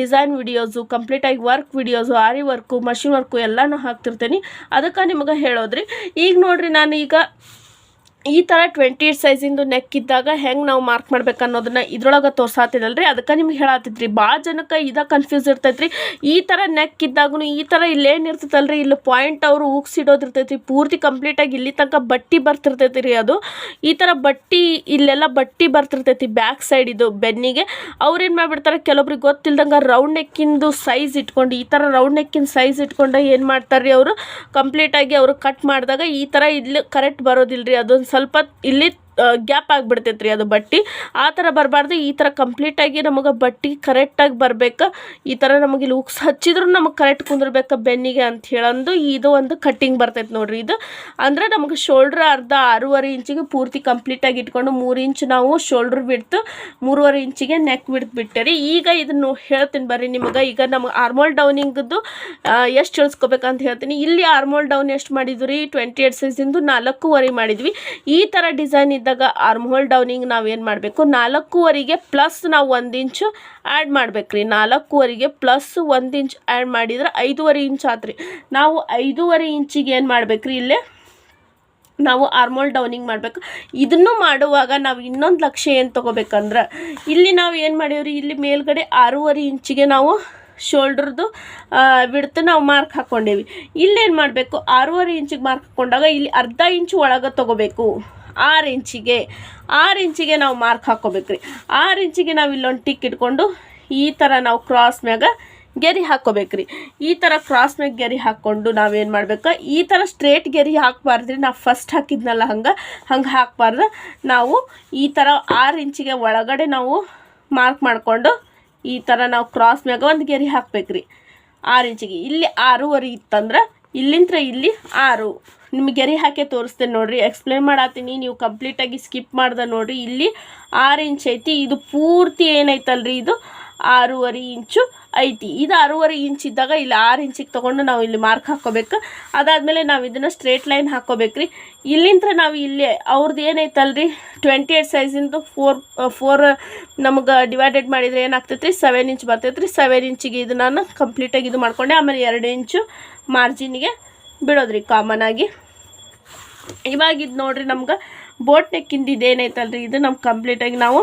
ಡಿಸೈನ್ ವಿಡಿಯೋಸು ಕಂಪ್ಲೀಟಾಗಿ work videos aari work machine work ಎಲ್ಲನೂ ಹಾಕ್ತಿರ್ತೇನೆ. ಅದಕ್ಕೆ ನಿಮಗೆ ಹೇಳೋದ್ರಿ. ಈಗ ನೋಡ್ರಿ ನಾನು ಈಗ ಈ ಥರ ಟ್ವೆಂಟಿ ಏಟ್ ಸೈಜಿಂದು ನೆಕ್ ಇದ್ದಾಗ ಹೆಂಗೆ ನಾವು ಮಾರ್ಕ್ ಮಾಡ್ಬೇಕು ಅನ್ನೋದನ್ನ ಇದ್ರೊಳಗೆ ತೋರ್ಸಾತಿನಲ್ರಿ ಅದಕ್ಕೆ ನಿಮ್ಗೆ ಹೇಳತ್ತಿದ್ರಿ ಭಾಳ ಜನಕ್ಕೆ ಇದ ಕನ್ಫ್ಯೂಸ್ ಇರ್ತೈತ್ರಿ. ಈ ಥರ ನೆಕ್ ಇದ್ದಾಗೂ ಈ ಥರ ಇಲ್ಲೇನು ಇರ್ತೈತಲ್ರಿ? ಇಲ್ಲಿ ಪಾಯಿಂಟ್ ಅವರು ಉಗ್ಸಿಡೋದು ಇರ್ತೈತಿ ಪೂರ್ತಿ ಕಂಪ್ಲೀಟಾಗಿ ಇಲ್ಲಿ ತನಕ ಬಟ್ಟಿ ಬರ್ತಿರ್ತೈತಿ ರೀ ಅದು. ಈ ಥರ ಬಟ್ಟಿ, ಇಲ್ಲೆಲ್ಲ ಬಟ್ಟಿ ಬರ್ತಿರ್ತೈತಿ ಬ್ಯಾಕ್ ಸೈಡ್ ಇದು ಬೆನ್ನಿಗೆ. ಅವ್ರೇನು ಮಾಡ್ಬಿಡ್ತಾರೆ? ಕೆಲವೊಬ್ರಿಗೆ ಗೊತ್ತಿಲ್ದಂಗೆ ರೌಂಡ್ ನೆಕ್ಕಿಂದು ಸೈಜ್ ಇಟ್ಕೊಂಡು, ಈ ಥರ ರೌಂಡ್ ನೆಕ್ಕಿನ ಸೈಜ್ ಇಟ್ಕೊಂಡು ಏನು ಮಾಡ್ತಾರೆ ರೀ ಅವರು ಕಂಪ್ಲೀಟಾಗಿ ಅವರು ಕಟ್ ಮಾಡಿದಾಗ ಈ ಥರ ಇಲ್ಲಿ ಕರೆಕ್ಟ್ ಬರೋದಿಲ್ಲ ರೀ ಅದೊಂದು ಸ್ವಲ್ಪ ಇಲ್ಲಿ ಗ್ಯಾಪ್ ಆಗಿಬಿಡ್ತೈತೆ ರೀ ಅದು ಬಟ್ಟೆ. ಆ ಥರ ಬರಬಾರ್ದು. ಈ ಥರ ಕಂಪ್ಲೀಟಾಗಿ ನಮಗೆ ಬಟ್ಟೆ ಕರೆಕ್ಟಾಗಿ ಬರಬೇಕು. ಈ ಥರ ನಮಗೆ ಇಲ್ಲಿ ಉಕ್ಸ್ ಹಚ್ಚಿದ್ರು ನಮಗೆ ಕರೆಕ್ಟ್ ಕುಂದಿರ್ಬೇಕು ಬೆನ್ನಿಗೆ ಅಂತ ಹೇಳಂದು ಇದು ಒಂದು ಕಟ್ಟಿಂಗ್ ಬರ್ತೈತೆ ನೋಡ್ರಿ ಇದು. ಅಂದರೆ ನಮಗೆ ಶೋಲ್ಡ್ರ್ ಅರ್ಧ ಆರೂವರೆ ಇಂಚಿಗೆ ಪೂರ್ತಿ ಕಂಪ್ಲೀಟಾಗಿ ಇಟ್ಕೊಂಡು ಮೂರು ಇಂಚ್ ನಾವು ಶೋಲ್ಡ್ರ್ ಬಿಡ್ತು ಮೂರುವರೆ ಇಂಚಿಗೆ ನೆಕ್ ಬಿಡ್ತು ಬಿಟ್ಟೆ ಈಗ ಇದನ್ನು ಹೇಳ್ತೀನಿ ಬರ್ರಿ ನಿಮಗೆ. ಈಗ ನಮಗೆ ಆರ್ಮೋಲ್ ಡೌನಿಂಗದ್ದು ಎಷ್ಟು ಇಳಿಸ್ಕೋಬೇಕಂತ ಹೇಳ್ತೀನಿ. ಇಲ್ಲಿ ಆರ್ಮೋಲ್ ಡೌನ್ ಎಷ್ಟು ಮಾಡಿದ್ವಿ ರೀ? ಟ್ವೆಂಟಿ ಏಟ್ ಸೈಜಿಂದು ನಾಲ್ಕೂವರೆ ಮಾಡಿದ್ವಿ. ಈ ಥರ ಡಿಸೈನ್ ಇದ್ದಾಗ ಆರ್ಮೋಲ್ ಡೌನಿಂಗ್ ನಾವು ಏನು ಮಾಡಬೇಕು? ನಾಲ್ಕೂವರೆಗೆ ಪ್ಲಸ್ ನಾವು ಒಂದು ಇಂಚು ಆ್ಯಡ್ ಮಾಡಬೇಕು ರೀ ನಾಲ್ಕೂವರೆಗೆ ಪ್ಲಸ್ ಒಂದು ಇಂಚ್ ಆ್ಯಡ್ ಮಾಡಿದ್ರೆ ಐದೂವರೆ ಇಂಚ್ ಆತ್ರಿ. ನಾವು ಐದೂವರೆ ಇಂಚಿಗೆ ಏನು ಮಾಡಬೇಕು ರೀ ಇಲ್ಲೇ? ನಾವು ಆರ್ಮೋಲ್ ಡೌನಿಂಗ್ ಮಾಡಬೇಕು. ಇದನ್ನು ಮಾಡುವಾಗ ನಾವು ಇನ್ನೊಂದು ಲಕ್ಷ್ಯ ಏನು ತೊಗೋಬೇಕಂದ್ರೆ, ಇಲ್ಲಿ ನಾವು ಏನು ಮಾಡೀವ್ರಿ ಇಲ್ಲಿ ಮೇಲ್ಗಡೆ ಆರೂವರೆ ಇಂಚಿಗೆ ನಾವು ಶೋಲ್ಡ್ರದ್ದು ಬಿಡ್ತು ನಾವು ಮಾರ್ಕ್ ಹಾಕ್ಕೊಂಡೇವಿ ಇಲ್ಲೇನು ಮಾಡಬೇಕು? ಆರೂವರೆ ಇಂಚಿಗೆ ಮಾರ್ಕ್ ಹಾಕ್ಕೊಂಡಾಗ ಇಲ್ಲಿ ಅರ್ಧ ಇಂಚು ಒಳಗೆ ತೊಗೋಬೇಕು. ಆರು ಇಂಚಿಗೆ ಆರು ಇಂಚಿಗೆ ನಾವು ಮಾರ್ಕ್ ಹಾಕ್ಕೋಬೇಕ್ರಿ. ಆರು ಇಂಚಿಗೆ ನಾವು ಇಲ್ಲೊಂದು ಟಿಕ್ ಇಟ್ಕೊಂಡು ಈ ಥರ ನಾವು ಕ್ರಾಸ್ ಮ್ಯಾಗ ಗೆರಿ ಹಾಕ್ಕೋಬೇಕ್ರಿ. ಈ ಥರ ಕ್ರಾಸ್ ಮ್ಯಾಗ ಗೆರಿ ಹಾಕ್ಕೊಂಡು ನಾವೇನು ಮಾಡ್ಬೇಕು? ಈ ಥರ ಸ್ಟ್ರೇಟ್ ಗೆರಿ ಹಾಕ್ಬಾರ್ದ್ರಿ. ನಾವು ಫಸ್ಟ್ ಹಾಕಿದ್ನಲ್ಲ ಹಂಗೆ ಹಂಗೆ ಹಾಕ್ಬಾರ್ದು. ನಾವು ಈ ಥರ ಆರು ಇಂಚಿಗೆ ಒಳಗಡೆ ನಾವು ಮಾರ್ಕ್ ಮಾಡಿಕೊಂಡು ಈ ಥರ ನಾವು ಕ್ರಾಸ್ ಮ್ಯಾಗ ಒಂದು ಗೆರಿ ಹಾಕ್ಬೇಕ್ರಿ. ಆರು ಇಂಚಿಗೆ. ಇಲ್ಲಿ ಆರೂವರೆ ಇತ್ತಂದ್ರೆ ಇಲ್ಲಿಂದ ಇಲ್ಲಿ ಆರು. ನಿಮ್ಗೆ ಗೆರೆ ಹಾಕಿ ತೋರಿಸ್ತೇನೆ ನೋಡಿರಿ. ಎಕ್ಸ್ಪ್ಲೇನ್ ಮಾಡತ್ತೀನಿ ನೀವು ಕಂಪ್ಲೀಟಾಗಿ ಸ್ಕಿಪ್ ಮಾಡ್ದೆ ನೋಡಿರಿ. ಇಲ್ಲಿ ಆರು ಇಂಚ್ ಐತಿ. ಇದು ಪೂರ್ತಿ ಏನೈತಲ್ರಿ? ಇದು ಆರೂವರೆ ಇಂಚು ಐತಿ. ಇದು ಆರೂವರೆ ಇಂಚ್ ಇದ್ದಾಗ ಇಲ್ಲಿ ಆರು ಇಂಚಿಗೆ ತೊಗೊಂಡು ನಾವು ಇಲ್ಲಿ ಮಾರ್ಕ್ ಹಾಕ್ಕೋಬೇಕು ಅದಾದಮೇಲೆ ನಾವು ಇದನ್ನು ಸ್ಟ್ರೇಟ್ ಲೈನ್ ಹಾಕ್ಕೋಬೇಕ್ರಿ ಇಲ್ಲಿಂತ್ರ ನಾವು ಇಲ್ಲಿ ಅವ್ರದ್ದು ಏನೈತಲ್ರಿ? ಟ್ವೆಂಟಿ ಏಟ್ ಸೈಜಿಂದು ಫೋರ್ ಫೋರ್ ನಮಗೆ ಡಿವೈಡೆಡ್ ಮಾಡಿದರೆ ಏನಾಗ್ತೈತೆ ಸೆವೆನ್ ಇಂಚ್ ಬರ್ತೈತೆ ರೀ ಸೆವೆನ್ ಇಂಚಿಗೆ ಇದು ನಾನು ಕಂಪ್ಲೀಟಾಗಿ ಇದು ಮಾಡ್ಕೊಂಡೆ. ಆಮೇಲೆ ಎರಡು ಇಂಚು ಮಾರ್ಜಿನ್ಗೆ ಬಿಡೋದ್ರಿ ಕಾಮನ್ ಆಗಿ. ಇವಾಗ ಇದು ನೋಡ್ರಿ ನಮ್ಗೆ ಬೋಟ್ ನೆಕ್ಕಿಂದ ಇದೇನೈತಲ್ರಿ ಇದು ನಮ್ಗೆ ಕಂಪ್ಲೀಟಾಗಿ ನಾವು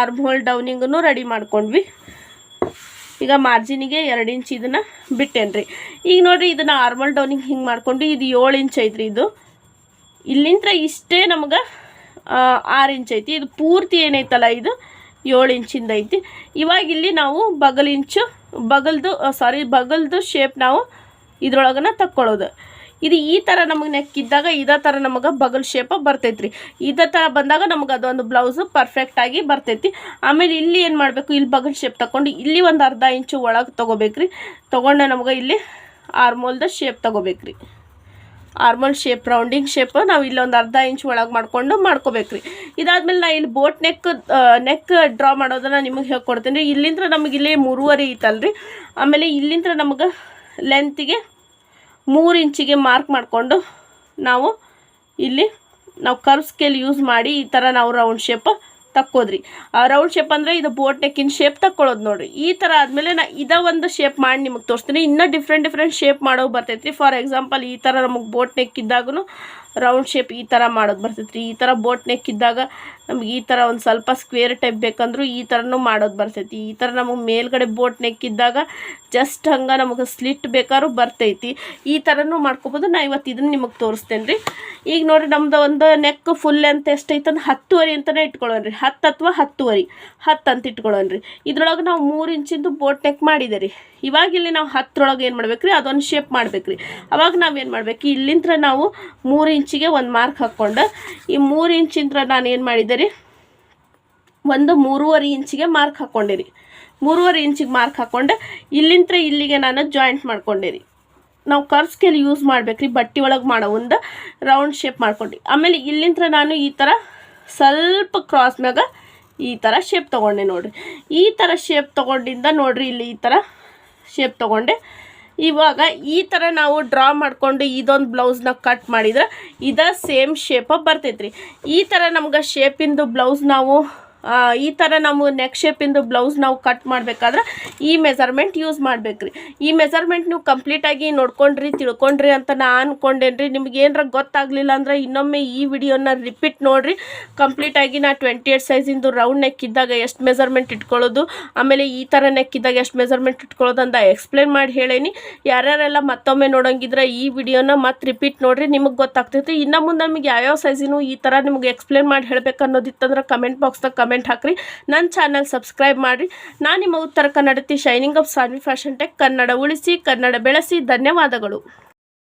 ಆರ್ಮ್ ಹೋಲ್ ಡೌನಿಂಗನ್ನು ರೆಡಿ ಮಾಡ್ಕೊಂಡ್ವಿ. ಈಗ ಮಾರ್ಜಿನಿಗೆ ಎರಡು ಇಂಚ್ ಇದನ್ನು ಬಿಟ್ಟೇನ್ರಿ. ಈಗ ನೋಡಿರಿ ಇದನ್ನು ಆರ್ಮಲ್ ಡೌನಿಂಗ್ ಹಿಂಗೆ ಮಾಡ್ಕೊಂಡು ಇದು ಏಳು ಇಂಚ್ ಐತ್ರಿ ಇದು. ಇಲ್ಲಿಂತ್ರ ಇಷ್ಟೇ ನಮ್ಗೆ ಆರು ಇಂಚ್ ಐತಿ. ಇದು ಪೂರ್ತಿ ಏನೈತಲ್ಲ ಇದು? ಏಳು ಇಂಚಿಂದ ಐತಿ. ಇವಾಗ ಇಲ್ಲಿ ನಾವು ಬಗಲ್ ಇಂಚು ಬಗಲ್ದು ಸಾರಿ ಬಗಲ್ದು ಶೇಪ್ ನಾವು ಇದ್ರೊಳಗನ ತಕ್ಕೊಳ್ಳೋದು ಇದು ಈ ಥರ ನಮಗೆ ನೆಕ್ ಇದ್ದಾಗ ಇದೇ ಥರ ನಮಗೆ ಬಗಲ್ ಶೇಪ ಬರ್ತೈತ್ರಿ. ಇದೇ ಥರ ಬಂದಾಗ ನಮಗೆ ಅದೊಂದು ಬ್ಲೌಸು ಪರ್ಫೆಕ್ಟಾಗಿ ಬರ್ತೈತಿ. ಆಮೇಲೆ ಇಲ್ಲಿ ಏನು ಮಾಡಬೇಕು? ಇಲ್ಲಿ ಬಗಲ್ ಶೇಪ್ ತಗೊಂಡು ಇಲ್ಲಿ ಒಂದು ಅರ್ಧ ಇಂಚು ಒಳಗೆ ತೊಗೋಬೇಕ್ರಿ. ತೊಗೊಂಡೆ ನಮಗೆ ಇಲ್ಲಿ ಆರ್ಮೋಲ್ದ ಶೇಪ್ ತೊಗೋಬೇಕ್ರಿ. ಆರ್ಮೋಲ್ ಶೇಪ್ ರೌಂಡಿಂಗ್ ಶೇಪ್ ನಾವು ಇಲ್ಲೊಂದು ಅರ್ಧ ಇಂಚ್ ಒಳಗೆ ಮಾಡ್ಕೊಂಡು ಮಾಡ್ಕೋಬೇಕ್ರಿ. ಇದಾದ್ಮೇಲೆ ನಾ ಇಲ್ಲಿ ಬೋಟ್ ನೆಕ್ ನೆಕ್ ಡ್ರಾ ಮಾಡೋದನ್ನ ನಿಮಗೆ ಹೇಳ್ಕೊಡ್ತೀನಿ. ರೀ ಇಲ್ಲಿಂದ ನಮಗೆ ಇಲ್ಲಿ ಮೂರುವರೆ ಐತಲ್ರಿ. ಆಮೇಲೆ ಇಲ್ಲಿಂದ ನಮಗೆ ಲೆಂತಿಗೆ ಮೂರು ಇಂಚಿಗೆ ಮಾರ್ಕ್ ಮಾಡಿಕೊಂಡು ನಾವು ಇಲ್ಲಿ ನಾವು ಕರ್ವ್ ಸ್ಕೇಲ್ ಯೂಸ್ ಮಾಡಿ ಈ ಥರ ನಾವು ರೌಂಡ್ ಶೇಪ್ ತಕ್ಕೋದ್ರಿ. ರೌಂಡ್ ಶೇಪ್ ಅಂದರೆ ಇದು ಬೋಟ್ ನೆಕ್ಕಿನ ಶೇಪ್ ತಕ್ಕೊಳ್ಳೋದು ನೋಡ್ರಿ. ಈ ಥರ ಆದಮೇಲೆ ನಾ ಇದ ಒಂದು ಶೇಪ್ ಮಾಡಿ ನಿಮಗೆ ತೋರಿಸ್ತೀನಿ. ಇನ್ನೂ ಡಿಫ್ರೆಂಟ್ ಡಿಫ್ರೆಂಟ್ ಶೇಪ್ ಮಾಡೋ ಬರ್ತೈತ್ರಿ. ಫಾರ್ ಎಕ್ಸಾಂಪಲ್ ಈ ಥರ ನಮಗೆ ಬೋಟ್ ನೆಕ್ ಇದ್ದಾಗೂ ರೌಂಡ್ ಶೇಪ್ ಈ ಥರ ಮಾಡೋದು ಬರ್ತೈತ್ರಿ. ಈ ಥರ ಬೋಟ್ ನೆಕ್ ಇದ್ದಾಗ ನಮ್ಗೆ ಈ ಥರ ಒಂದು ಸ್ವಲ್ಪ ಸ್ಕ್ವೇರ್ ಟೈಪ್ ಬೇಕಂದ್ರೂ ಈ ಥರನೂ ಮಾಡೋದು ಬರ್ತೈತಿ. ಈ ಥರ ನಮಗೆ ಮೇಲ್ಗಡೆ ಬೋಟ್ ನೆಕ್ ಇದ್ದಾಗ ಜಸ್ಟ್ ಹಂಗೆ ನಮಗೆ ಸ್ಲಿಟ್ ಬೇಕಾದ್ರೂ ಬರ್ತೈತಿ. ಈ ಥರನೂ ಮಾಡ್ಕೊಬೋದು. ನಾ ಇವತ್ತು ಇದನ್ನು ನಿಮಗೆ ತೋರಿಸ್ತೇನೆ ರೀ ಈಗ ನೋಡಿರಿ ನಮ್ದು ಒಂದು ನೆಕ್ ಫುಲ್ ಲೆಂತ್ ಎಷ್ಟೈತೆ ಅಂದ್ರೆ ಹತ್ತುವರೆ ಅಂತಲೇ ಇಟ್ಕೊಳ್ಳೋಣ ರೀ ಹತ್ತು ಅಥವಾ ಹತ್ತುವರೆ. ಹತ್ತು ಅಂತ ಇಟ್ಕೊಳ್ಳೋಣ ರೀ ಇದ್ರೊಳಗೆ ನಾವು ಮೂರು ಇಂಚಿಂದು ಬೋಟ್ ನೆಕ್ ಮಾಡಿದೆ ರೀ ಇವಾಗ ಇಲ್ಲಿ ನಾವು ಹತ್ತರೊಳಗೆ ಏನು ಮಾಡ್ಬೇಕು ರೀ ಅದೊಂದು ಶೇಪ್ ಮಾಡ್ಬೇಕು ರೀ ಅವಾಗ ನಾವೇನು ಮಾಡ್ಬೇಕು? ಇಲ್ಲಿಂದ ನಾವು ಮೂರು ಇಂಚಿಗೆ ಒಂದು ಮಾರ್ಕ್ ಹಾಕ್ಕೊಂಡು ಈ ಮೂರು ಇಂಚಿಂದ ನಾನು ಏನು ಮಾಡಿದೆ ರೀ ಒಂದು ಮೂರುವರೆ ಇಂಚಿಗೆ ಮಾರ್ಕ್ ಹಾಕ್ಕೊಂಡೆ ರೀ ಮೂರುವರೆ ಇಂಚಿಗೆ ಮಾರ್ಕ್ ಹಾಕ್ಕೊಂಡು ಇಲ್ಲಿಂದ ಇಲ್ಲಿಗೆ ನಾನು ಜಾಯಿಂಟ್ ಮಾಡ್ಕೊಂಡೆ ರೀ ನಾವು ಕರ್ಸ್ಕೇಲಿ ಯೂಸ್ ಯೂಸ್ ಮಾಡ್ಬೇಕ್ರಿ, ಬಟ್ಟೆ ಒಳಗೆ ಮಾಡೋ ಒಂದು ರೌಂಡ್ ಶೇಪ್ ಮಾಡ್ಕೊಂಡು. ಆಮೇಲೆ ಇಲ್ಲಿಂದ ನಾನು ಈ ಥರ ಸ್ವಲ್ಪ ಕ್ರಾಸ್ ಮ್ಯಾಗ ಈ ಥರ ಶೇಪ್ ತೊಗೊಂಡೆ ನೋಡಿರಿ. ಈ ಥರ ಶೇಪ್ ತೊಗೊಂಡಿಂದ ನೋಡಿರಿ ಇಲ್ಲಿ ಈ ಥರ ಶೇಪ್ ತೊಗೊಂಡೆ. ಇವಾಗ ಈ ಥರ ನಾವು ಡ್ರಾ ಮಾಡಿಕೊಂಡು ಇದೊಂದು ಬ್ಲೌಸ್ನ ಕಟ್ ಮಾಡಿದ್ರೆ ಇದ ಸೇಮ್ ಶೇಪ ಬರ್ತೈತ್ರಿ. ಈ ಥರ ನಮ್ಗೆ ಶೇಪಿಂದು ಬ್ಲೌಸ್ ನಾವು ಈ ಥರ ನಾವು ನೆಕ್ ಶೇಪಿಂದು ಬ್ಲೌಸ್ ನಾವು ಕಟ್ ಮಾಡಬೇಕಾದ್ರೆ ಈ ಮೆಜರ್ಮೆಂಟ್ ಯೂಸ್ ಮಾಡ್ಬೇಕ್ರಿ. ಈ ಮೆಜರ್ಮೆಂಟ್ ನೀವು ಕಂಪ್ಲೀಟಾಗಿ ನೋಡ್ಕೊಂಡ್ರಿ, ತಿಳ್ಕೊಂಡ್ರಿ ಅಂತ ನಾ ಅನ್ಕೊಂಡೇನ್ರಿ. ನಿಮ್ಗೆ ಏನಾರ ಗೊತ್ತಾಗಲಿಲ್ಲ ಅಂದ್ರೆ ಇನ್ನೊಮ್ಮೆ ಈ ವಿಡಿಯೋನ ರಿಪೀಟ್ ನೋಡಿರಿ. ಕಂಪ್ಲೀಟಾಗಿ ನಾ ಟ್ವೆಂಟಿ ಏಟ್ ಸೈಜಿಂದು ರೌಂಡ್ ನೆಕ್ ಇದ್ದಾಗ ಎಷ್ಟು ಮೆಜರ್ಮೆಂಟ್ ಇಟ್ಕೊಳ್ಳೋದು, ಆಮೇಲೆ ಈ ಥರ ನೆಕ್ ಇದ್ದಾಗ ಎಷ್ಟು ಮೆಜರ್ಮೆಂಟ್ ಇಟ್ಕೊಳ್ಳೋದು ಅಂತ ಎಕ್ಸ್ಪ್ಲೇನ್ ಮಾಡಿ ಹೇಳೇನಿ. ಯಾರ್ಯಾರೆಲ್ಲ ಮತ್ತೊಮ್ಮೆ ನೋಡೋಂಗಿದ್ರೆ ಈ ವಿಡಿಯೋನ ಮತ್ತೆ ರಿಪೀಟ್ ನೋಡಿರಿ, ನಿಮಗೆ ಗೊತ್ತಾಗ್ತೈತಿ. ಇನ್ನು ಮುಂದೆ ನಮಗೆ ಯಾವ್ಯಾವ ಸೈಜಿನೂ ಈ ಥರ ನಿಮ್ಗೆ ಎಕ್ಸ್ಪ್ಲೇನ್ ಮಾಡಿ ಹೇಳ್ಬೇಕು ಅನ್ನೋದಿತ್ತಂದ್ರೆ ಕಮೆಂಟ್ ಬಾಕ್ಸ್ದಾಗ ಕಮೆಂಟ್ ಹಾಕ್ರಿ. ನನ್ನ ಚಾನಲ್ ಸಬ್ಸ್ಕ್ರೈಬ್ ಮಾಡಿರಿ. ನಾನು ನಿಮ್ಮ ಉತ್ತರ ಕನ್ನಡತಿ shining of Sanvi fashion tech Kannada ಉಳಿಸಿ, ಕನ್ನಡ ಬೆಳೆಸಿ, ಧನ್ಯವಾದಗಳು.